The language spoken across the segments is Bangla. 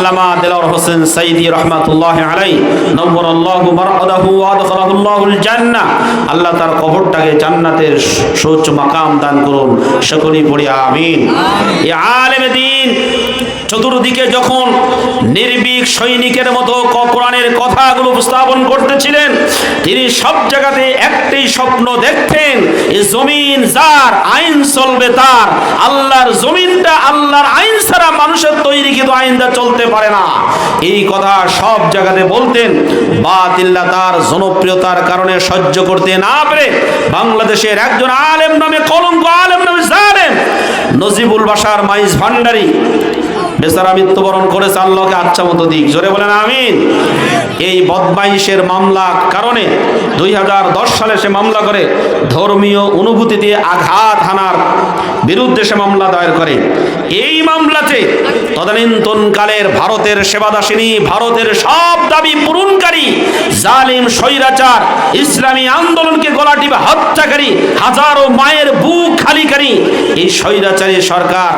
আল্লামা দেলাওয়ার হোসেন সাইদি রহমাতুল্লাহ আলাই নব্বর আল্লাহু মারআদাহু আদখালাহুল্লাহুল জান্নাহ আল্লাহ তার কবরটাকে জান্নাতের সুউচ্চ মাকাম দান করুন। সকলেই পড়ি আমিন। এই আলেমে দিন চতুর্দিকে যখন নির্ভীক সৈনিকের মতো কোরআনের কথাগুলো উপস্থাপন করতেছিলেন তিনি সব জায়গাতে একটাই স্বপ্ন দেখতেন জমিন যার আইন চলবে তার আল্লাহর জমিনটা আল্লাহর আইন ছাড়া মানুষের তৈরি কিন্তু আইনটা চলতে পারে না। এই কথা সব জায়গাতে বলতেন, বাতিল্লা তার জনপ্রিয়তার কারণে সহ্য করতে না পেরে বাংলাদেশের একজন আলেম নামে কলঙ্ক আলেম নামে জানেন নজিবুল বাসার মাইজ ভান্ডারী বেচারা মৃত্যুবরণ করেছে আল্লাহকে আচ্ছা মতো দিক। জোরে বলেন আমিন। এই বদমাইশের মামলা কারণে দুই হাজার দশ সালে সে মামলা করে, ধর্মীয় অনুভূতি দিয়ে আঘাত হানার বিরুদ্ধে সে মামলা দায়ের করে। এই মামলাতে তদানীন্তনকালের ভারতের সেবাদাসিনী, ভারতের সব দাবি পূরণকারী, জালিম, স্বৈরাচার, ইসলামী আন্দোলনকে গলা টিপে হত্যাকারী, হাজারো মায়ের বুক খালিকারী এই স্বৈরাচারী সরকার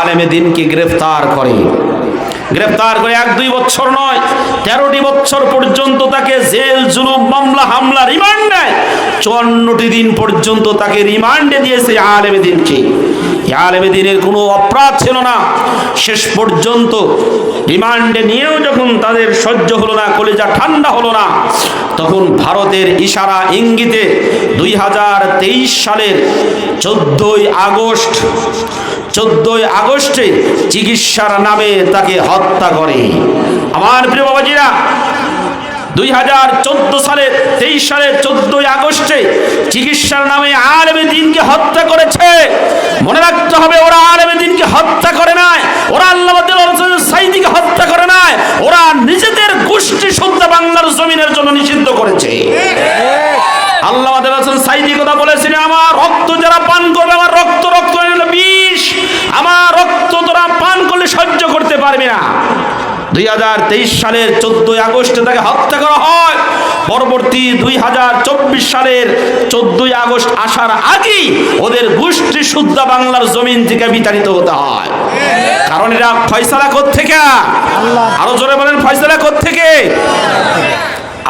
আলেমে দিনকে গ্রেফতার করে। গ্রেফতার করে এক দুই বছর নয়, তেরোটি বছর পর্যন্ত তাকে জেল, জুলুম, মামলা, হামলা, রিমান্ড নেয়। চুয়ান্নটি দিন পর্যন্ত তাকে রিমান্ডে দিয়েছে আলেমে দিনকে আলেমে দিনের কোনো অপরাধ ছিল না। শেষ পর্যন্ত রিমান্ডে নিয়েও যখন তাদের সহ্য হলো না, কলেজা ঠান্ডা হলো না, তখন ভারতের ইশারা ইঙ্গিতে দুই হাজার তেইশ সালের চোদ্দই আগস্ট চোদ্দই আগস্টে চিকিৎসার নামে তাকে হত্যা করে। আমার প্রিয় বাবাজিরা, দুই হাজার চোদ্দ সালে তেইশ সালের চোদ্দই আগস্টে চিকিৎসার নামে আলেমে দিনকে হত্যা করেছে। মনে রাখতে হবে, ওরা আলেমে দিনকে হত্যা করে নাই, ওরা আল্লাহ সাইদিকে হত্যা করে নাই, ওরা নিজেদের গোষ্ঠী শুদ্ধ বাংলার জমিনের জন্য নিষিদ্ধ করেছে। আল্লাহ সাইদি কথা বলেছিলেন, আমার রক্ত যারা পান করবে, আমার রক্ত রক্ত হলো বিষ আমার রক্ত তোরা পান করলে সহ্য করতে পারবে না দুই হাজার তেইশ সালের চোদ্দই আগস্টে তাকে হত্যা করা হয়। পরবর্তী দুই হাজার চব্বিশ সালের চোদ্দই আগস্ট আসার আগেই ওদের গোষ্ঠী শুদ্ধ বাংলার জমিন থেকে বিতাড়িত হতে হয়। কারণ এরা ফয়সালা থেকে আরও জোরে বলেন, ফয়সালা থেকে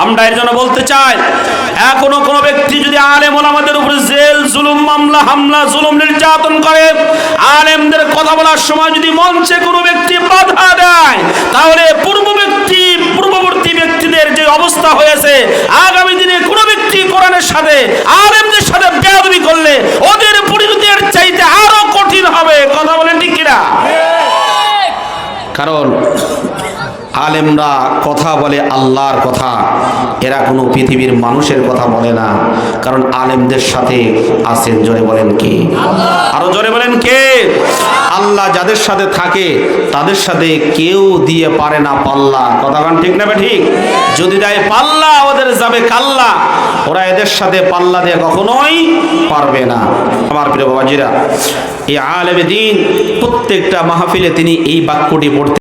আমরা এর জন্য বলতে চাই, এখনও কোনো ব্যক্তি যদি আলেম আমাদের উপরে জেল, জুলুম, মামলা, হামলা, জুলুম, নির্যাতন করে, আলেমদের কথা বলার সময় যদি মঞ্চে কোনো ব্যক্তি বাধা দেয় তাহলে পূর্ব ব্যক্তি পূর্ববর্তী ব্যক্তিদের যে অবস্থা হয়েছে। আগামী দিনে কোনো ব্যক্তি কোরআনের সাথে আলেমদের সাথে বেয়াদবি করলে ওদের পরিণতির চাইতে আরও কঠিন হবে। কথা বলেন ঠিক কিনা? কারণ আলেমরা কথা বলে আল্লাহর কথা এরা কোনো পৃথিবীর মানুষের কথা বলে না। কারণ আলেমদের সাথে আছেন জোরে বলেন কি? আরও জোরে বলেন যাদের সাথে থাকে, তাদের সাথে কেউ দিয়ে পারে না পাল্লা। কথা কান ঠিক না ঠিক যদি দেয় পাল্লা, ওদের যাবে কাল্লা। ওরা এদের সাথে পাল্লা দিয়ে কখনোই পারবে না। আমার প্রিয় বাবাজিরা, এই আলেম দিন প্রত্যেকটা মাহফিলে তিনি এই বাক্যটি পড়তে